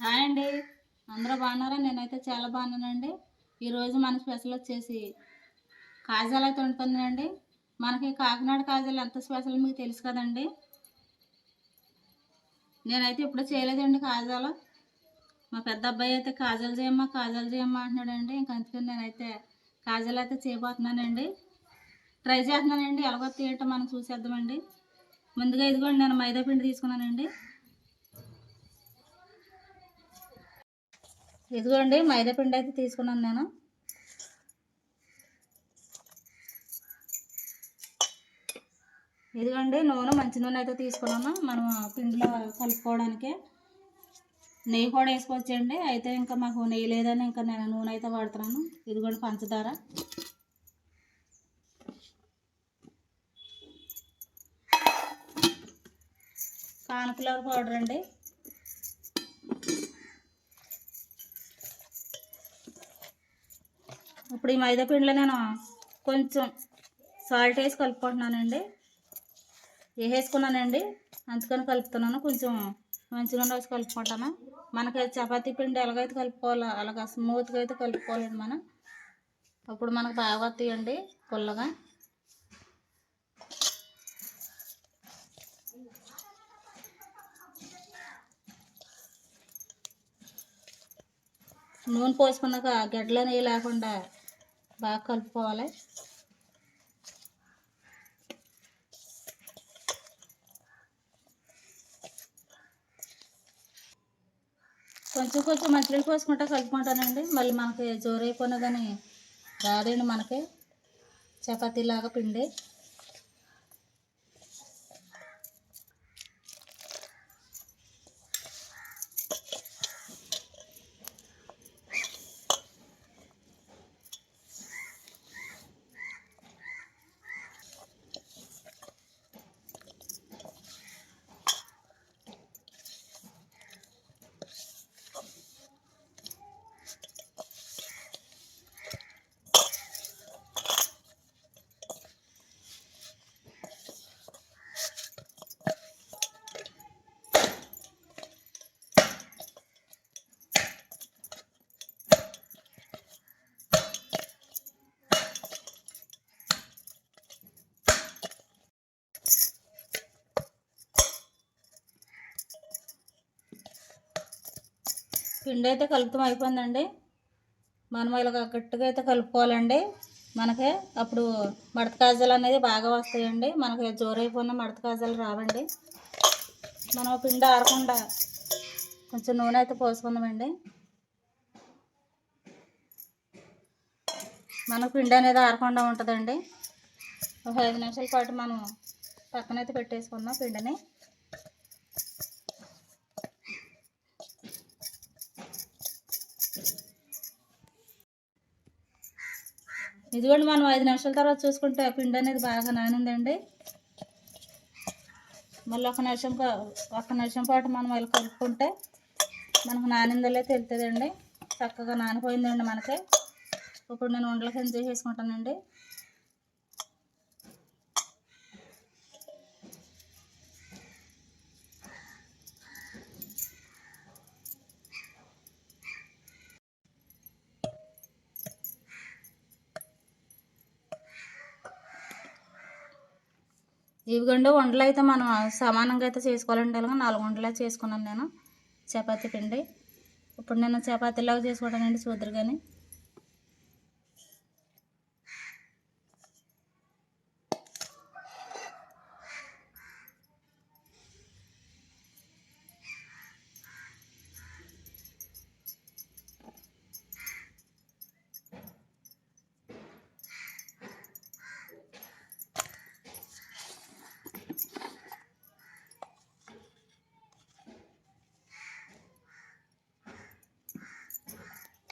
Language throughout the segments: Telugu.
హాయ్ అండి. అందరూ బాగున్నారా? నేనైతే చాలా బాగున్నానండి. ఈరోజు మన స్పెషల్ వచ్చేసి కాజాలు అయితే ఉంటుందండి మనకి కాకినాడ కాజాలు ఎంత స్పెషల్ మీకు తెలుసు కదండి? నేనైతే ఇప్పుడు చేయలేదండి కాజాలు. మా పెద్ద అబ్బాయి అయితే కాజాలు చేయమ్మా కాజాలు చేయమ్మా అంటున్నాడండి. ఇంక అందుకని నేనైతే కాజాలు అయితే చేయబోతున్నానండి. ట్రై చేస్తున్నానండి. ఎలాగో ఏంటో మనం చూసేద్దామండి. ముందుగా ఇదిగోండి నేను మైదా పిండి తీసుకున్నానండి. ఇదిగోండి మైదాపిండి అయితే తీసుకున్నాను నేను. ఇదిగోండి నూనె మంచి నూనె అయితే తీసుకున్నాను. మనం పిండిలో కలుపుకోవడానికి. నెయ్యి కూడా వేసుకోవచ్చండి. అయితే ఇంకా మాకు నెయ్యి లేదని ఇంకా నేను నూనె అయితే వాడుతున్నాను. ఇదిగోండి పంచదార. కాన్ఫ్లవర్ పౌడర్ అండి. ఇప్పుడు ఈ మైదా పిండిలో నేను కొంచెం సాల్ట్ వేసి కలుపుకుంటున్నానండి. వేసేసుకున్నానండి. అందుకని కలుపుతున్నాను. కొంచెం మంచి నూనె వేసి కలుపుకుంటాను. మనకి చపాతీ పిండి ఎలాగైతే కలుపుకోవాలో అలాగ స్మూత్గా అయితే కలుపుకోవాలండి మనం. అప్పుడు మనకు బాగా వస్తాయండి పుల్లగా. నూనె పోసుకున్నాక గడ్డలో నెయ్యి లేకుండా బాగా కలుపుకోవాలి. కొంచెం కొంచెం మంచినీళ్ళు పోసుకుంటా కలుపుకుంటానండి. మళ్ళీ మనకి జోరైపోయినా కానీ రాదండి మనకి. చపాతీలాగా పిండి. పిండి అయితే కలుపుతాం అయిపోయిందండి. మనం ఇలా గట్టిగా అయితే కలుపుకోవాలండి. మనకి అప్పుడు మడత కాజాలు అనేది బాగా వస్తాయండి. మనకి జోరైపోయిన మడత కాజాలు రావండి. మనం పిండి ఆరకుండా కొంచెం నూనె అయితే పోసుకుందామండి. మన పిండి అనేది ఆరకుండా ఉంటుందండి. ఒక ఐదు నిమిషాల పాటు మనం పక్కనైతే పెట్టేసుకుందాం పిండిని. ఇదిగోండి మనం ఐదు నిమిషాల తర్వాత చూసుకుంటే పిండి అనేది బాగా నానిందండి. మళ్ళీ ఒక నిమిషం పా- ఒక నిమిషం పాటు మనం ఇలా కలుపుకుంటే మనకు నానిందలే తెలుతుందండి చక్కగా నానిపోయిందండి మనకి. ఇప్పుడు నేను ఉండల కింద చేసేసుకుంటానండి? ఇవిగండి వంటలు అయితే మనం సమానంగా అయితే చేసుకోవాలంటే అలాగే నాలుగు వంటలు చేసుకున్నాను నేను. చపాతీ పిండి. ఇప్పుడు నేను చపాతీలాగా చేసుకోవడానండి చూద్దరు కానీ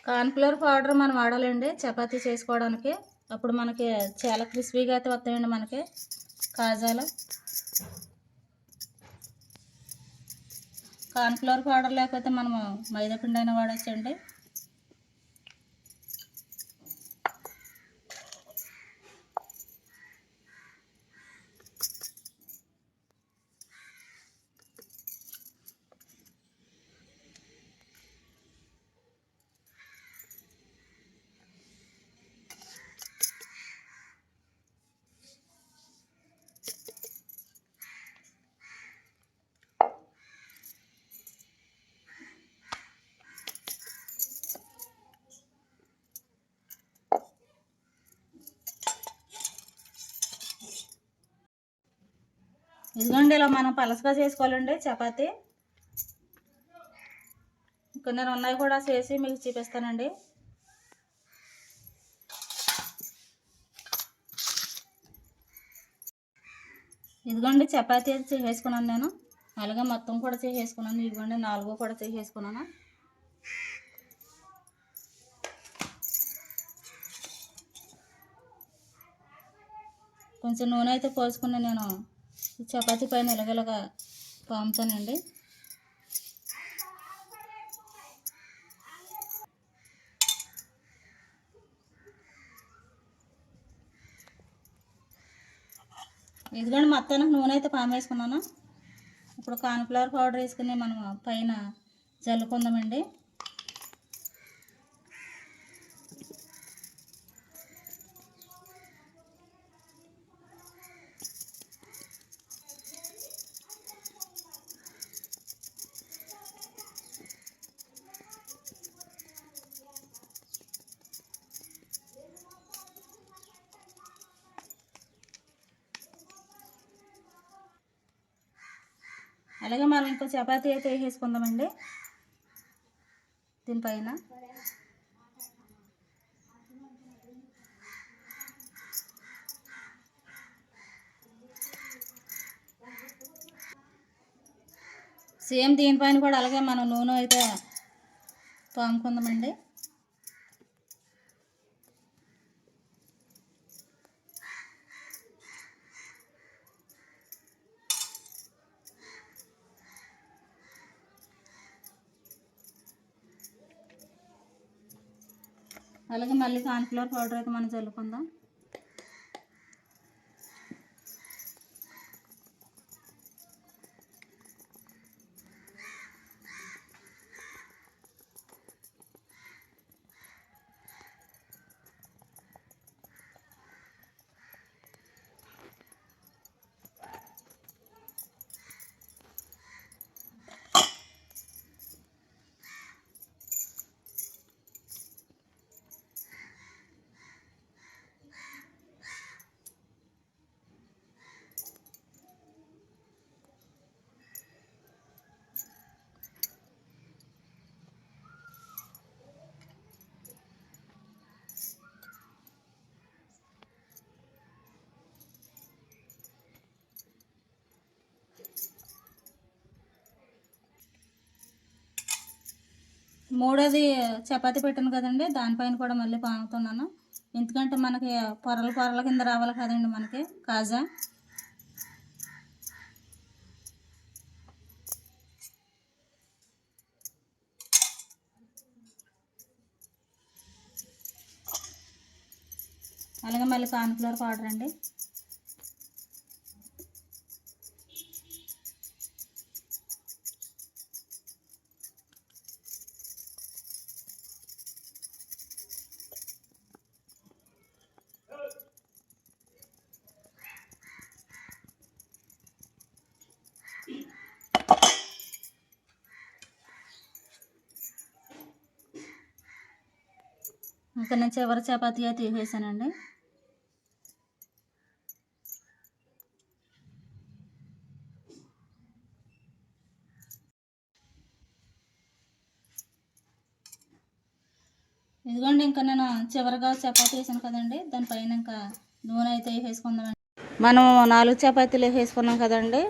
కార్న్ఫ్లవర్ పౌడర్ మనం వాడాలండి చపాతీ చేసుకోవడానికి. అప్పుడు మనకి చాలా క్రిస్పీగా అయితే వస్తాయండి మనకి కాజాలు. కార్న్ఫ్లవర్ పౌడర్ లేకపోతే మనము మైదాపిండి అయినా వాడచ్చండి. ఇదిగోండి ఇలా మనం పలసగా చేసుకోవాలండి చపాతి. ఇక్కడ నేను ఉన్నాయి కూడా చేసి మీకు చూపిస్తానండి. ఇదిగోండి చపాతీ అయితే చేసేసుకున్నాను నేను. అలాగే మొత్తం కూడా చేసేసుకున్నాను. ఇదిగోండి నాలుగు కూడా చేసేసుకున్నాను. కొంచెం నూనె అయితే పోసుకున్నాను నేను. చపాతీ పైన ఇలాగలాగా పాముతానండి. ఇదిగోండి మొత్తానికి నూనె అయితే పాము వేసుకున్నాను ఇప్పుడు కార్న్ఫ్లవర్ పౌడర్ వేసుకుని మనం పైన జల్లుకుందామండి అలాగే మనం ఇంకో చపాతీ అయితే వేసేసుకుందామండి. దీనిపైన. సేమ్ దీనిపైన కూడా అలాగే మనం నూనె అయితే తోముకుందామండి అలాగే మళ్ళీ కార్న్ఫ్లవర్ పౌడర్ అయితే మనం చల్లుకుందాం. మూడోది చపాతి పెట్టాను కదండి దానిపైన కూడా మళ్ళీ పాముతున్నాను. ఎందుకంటే మనకి పొరల పొరల కింద రావాలి కదండి మనకి కాజా. అలాగే మళ్ళీ కార్న్ఫ్లవర్ పౌడర్ అండి. ఇక్కడ నేను చివరి చపాతి అయితే తీసేసానండి ఇదిగోండి ఇంకా నేను చివరిగా చపాతీ వేసాను కదండి. దానిపైన ఇంకా నూనె అయితే వేసుకుందామండి. మనం నాలుగు చపాతీలు వేసుకున్నాం కదండి.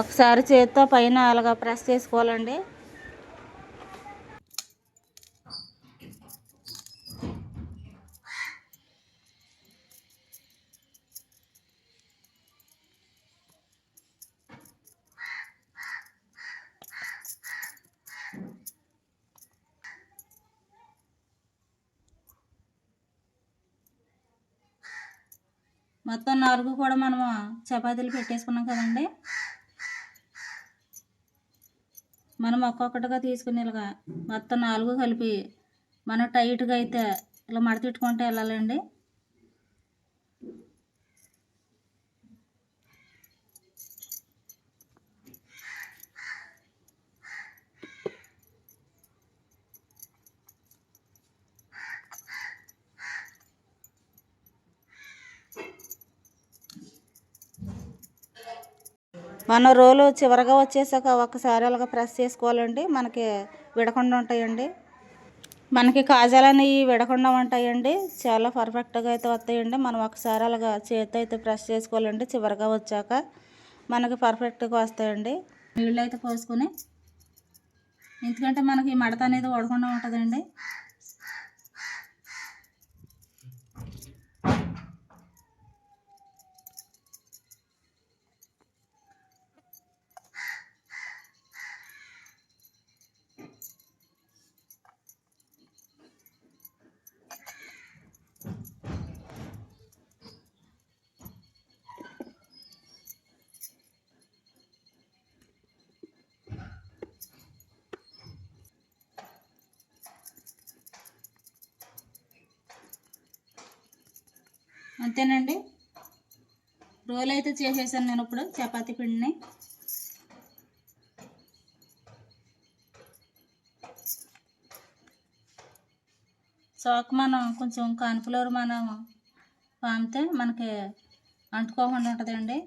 ఒకసారి చేత్తో పైన అలాగా ప్రెస్ చేసుకోవాలండి. మొత్తం నాలుగు కూడా మనము చపాతీలు పెట్టేసుకున్నాం కదండి. మనం ఒక్కొక్కటిగా తీసుకునేలాగా మొత్తం నాలుగు కలిపి మనం టైట్గా అయితే ఇలా మడతిట్టుకుంటే వెళ్ళాలండి. మన రోలు చివరగా వచ్చేసాక ఒకసారి అలాగ ప్రెస్ చేసుకోవాలండి. మనకి విడకుండా ఉంటాయండి. మనకి కాజాలు విడకుండా ఉంటాయండి. చాలా పర్ఫెక్ట్గా అయితే వస్తాయండి. మనం ఒకసారి అలాగా చేతి అయితే ప్రెస్ చేసుకోవాలండి. చివరిగా వచ్చాక మనకి పర్ఫెక్ట్గా వస్తాయండి. నీళ్ళు అయితే పోసుకొని ఎందుకంటే మనకి మడత అనేది వడకుండా ఉంటుందండి. అంతేనండి. రోల్ అయితే చేసేసాను నేను ఇప్పుడు చపాతి పిండిని. చాక్ మనం కొంచెం కార్న్ఫ్లోర్ మనం పామితే మనకి అంటుకోకుండా ఉంటుందండి.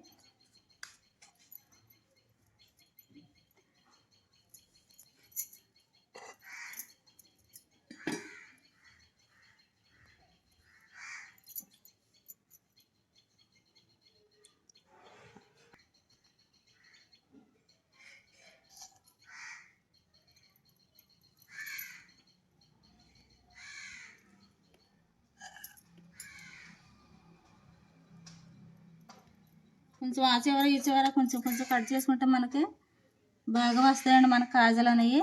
కొంచెం ఆ చివర ఈ చివర కొంచెం కొంచెం కట్ చేసుకుంటే మనకి బాగా వస్తాయండి మన కాజలు అనేవి.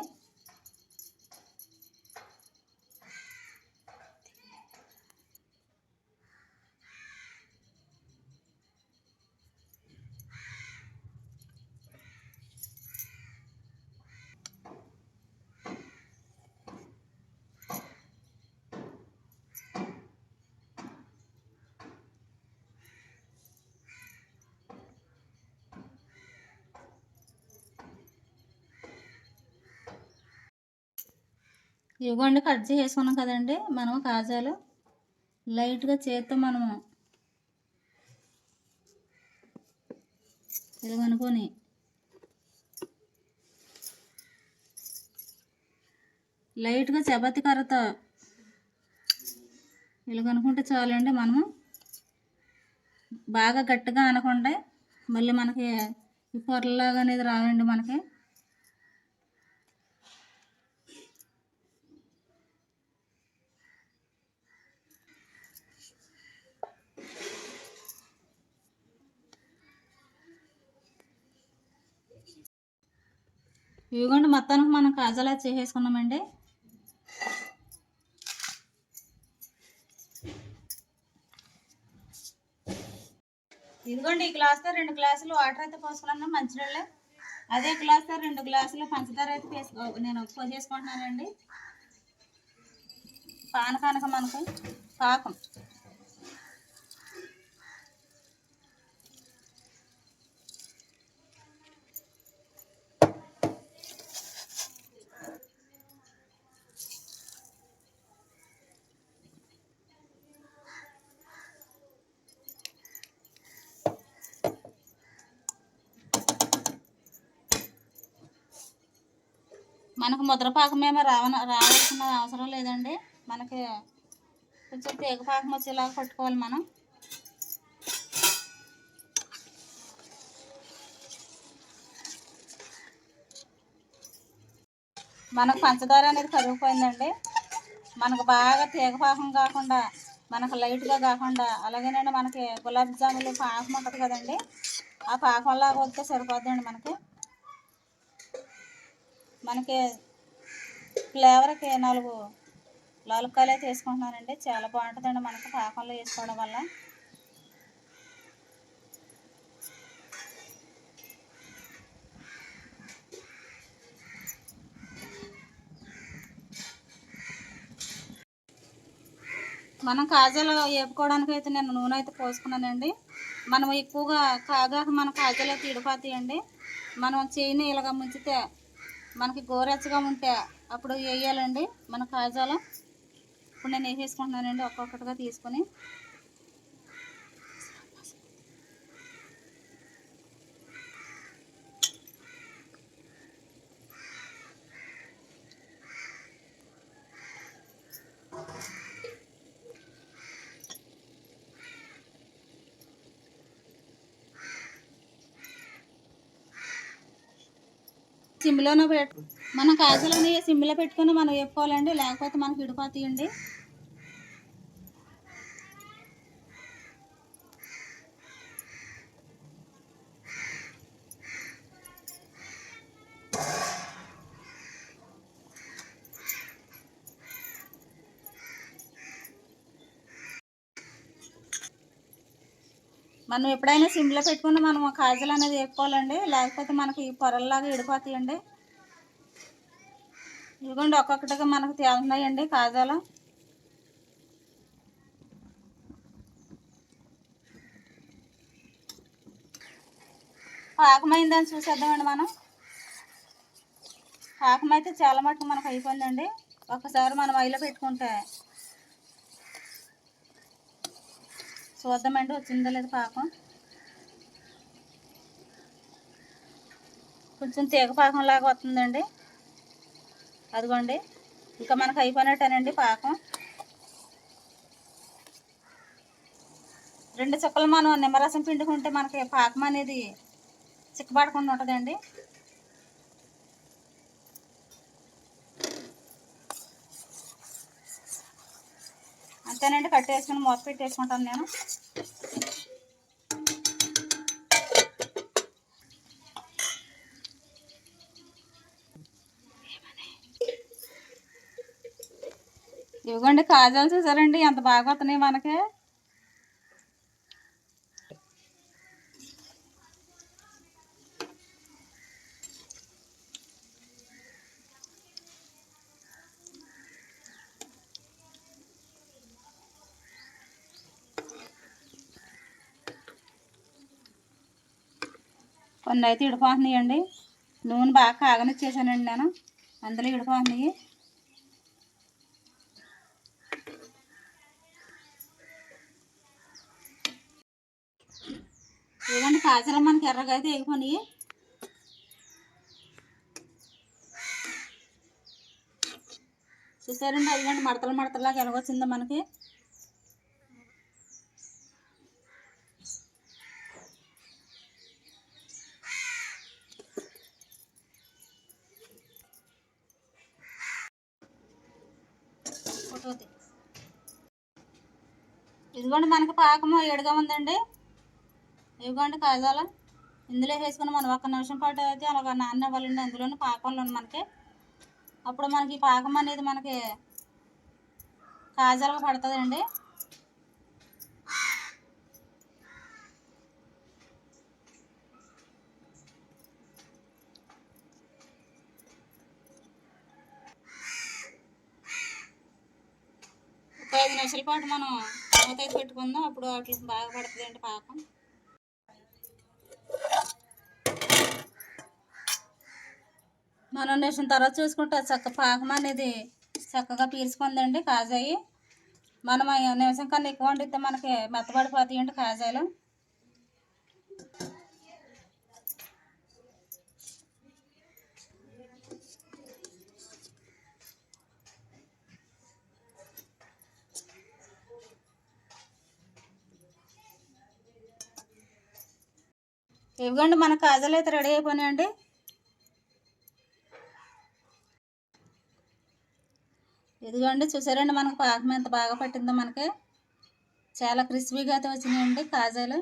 ఇవ్వండి కట్ చేసుకున్నాం కదండి. మనం కాజాలు లైట్గా చేత్తో మనము ఇలా లైట్గా చపాతి కర్రతో ఇలా కనుక్కుంటే చాలండి మనము. బాగా గట్టిగా అనకుండా మళ్ళీ మనకి ఈ పొరలాగా అనేది రావండి మనకి. ఇవిగోండి మొత్తానికి మనం కాజలా చేసేసుకున్నామండి. ఇదిగోండి ఈ గ్లాస్తో రెండు గ్లాసులు వాటర్ అయితే పోసుకున్నాను మంచినీళ్ళు. అదే గ్లాస్తో రెండు గ్లాసులు పంచదార అయితే వేసుకో నేను పోసేసుకుంటున్నానండి. పానకానక మనకు పాకం. ముద్రపాకం ముద్ర పాకం ఏమో రావన రావాల్సిన అవసరం లేదండి. మనకి కొంచెం తీగ పాకం వచ్చేలాగా పట్టుకోవాలి మనం. మనకు పంచదార అనేది కరిగిపోయిందండి. మనకు బాగా తీగ పాకం కాకుండా మనకు లైట్గా కాకుండా అలాగేనండి మనకి గులాబ్ జాములు పాకం ఉంటుంది కదండి. ఆ పాకంలాగా వస్తే సరిపోద్దండి మనకి. మనకి ఫ్లేవర్కి నాలుగు లాలుకాయలు తీసుకుంటున్నానండి. చాలా బాగుంటుందండి మనకి పాకంలో వేసుకోవడం వల్ల. మనం కాజాలు వేపుకోవడానికి అయితే నేను నూనె అయితే పోసుకున్నానండి. మనం ఎక్కువగా కాగాక మన కాజాలు అయితే ఇడిపోతాయండి మనం చేయిని ఇలాగ ముంచితే మనకి గోరెచ్చగా ఉంటే అప్పుడు వేయాలండి మన కాజాలం. ఇప్పుడు నేను వేసేసుకుంటున్నానండి ఒక్కొక్కటిగా తీసుకొని. సిమ్లోనే పెట్టు మన కాజులని సిమ్లో పెట్టుకొని మనం వేపుకోవాలండి లేకపోతే మనకి విడిపోతాయండి మనం ఎప్పుడైనా సిమ్లో పెట్టుకుని మనం కాజలు అనేది వేపుకోవాలండి లేకపోతే మనకి పొరల్లాగా ఇడిపోతాయండి. ఇదిగోండి ఒక్కొక్కటిగా మనకు తేలుతున్నాయండి కాజాలు. పాకమైందని చూసేద్దామండి మనం. పాకం అయితే చాలా మటుకు మనకు అయిపోయిందండి. ఒక్కసారి మనం ఆయిలో పెట్టుకుంటే చూద్దామండి వచ్చిందో లేదు పాకం. కొంచెం తీగ పాకం లాగా వస్తుందండి. అదిగోండి. ఇంకా మనకు అయిపోయినట్టేనండి పాకం. రెండు చుక్కలు మనం నిమ్మరసం పిండుకుంటే మనకి పాకం అనేది చిక్కబడకుండా ఉంటుందండి. అంతేనండి కట్టేసుకుని మూత పెట్టేసుకుంటాను నేను. ఇదిగోండి కాజాలు చూసారండి ఎంత బాగా వస్తున్నాయి మనకి. కొన్ని అయితే ఇడిపోతున్నాయండి. నూనె బాగా కాగనిచ్చేసానండి నేను. అందులో ఇడిపోతున్నాయి. ఇవ్వండి మనకి ఎర్రగా అయితే వేయకొని చూసారండి అదిగండి మడతలు మడతలాగా ఎలాగొచ్చిందో మనకి. ఇదిగోండి మనకి పాకము ఏడుగా ఉందండి. ఇవ్వండి కాజాల ఇందులో వేసుకుని మనం ఒక్క నిమిషం పాటు అయితే అలాగ నానవ్వాలండి అందులోని పాకంలో మనకి. అప్పుడు మనకి పాకం అనేది మనకి కాజాలుగా పడుతుందండి. ఒక ఐదు నిమిషాల పాటు మనం మూత అయితే పెట్టుకుందాం. అప్పుడు వాటికి బాగా పడుతుందండి పాకం. మనం వేసిన తర్వాత చూసుకుంటే. చక్క పాకం అనేది చక్కగా పీల్చుకుందండి కాజాయి. మనం నిమిషం కన్నా ఎక్కువ వండితే మనకి మెత్తబడిపోతాయండి కాజాలు. ఇవ్వండి మన కాజాలు అయితే రెడీ అయిపోయినాయండి. ఇదిగోండి చూసారండి మనకు పాకం ఎంత బాగా పట్టిందో మనకి. చాలా క్రిస్పీగా అయితే వచ్చినాయండి కాజాలు.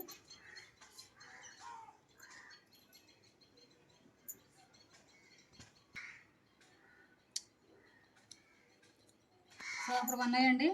సూపర్ ఉన్నాయండి.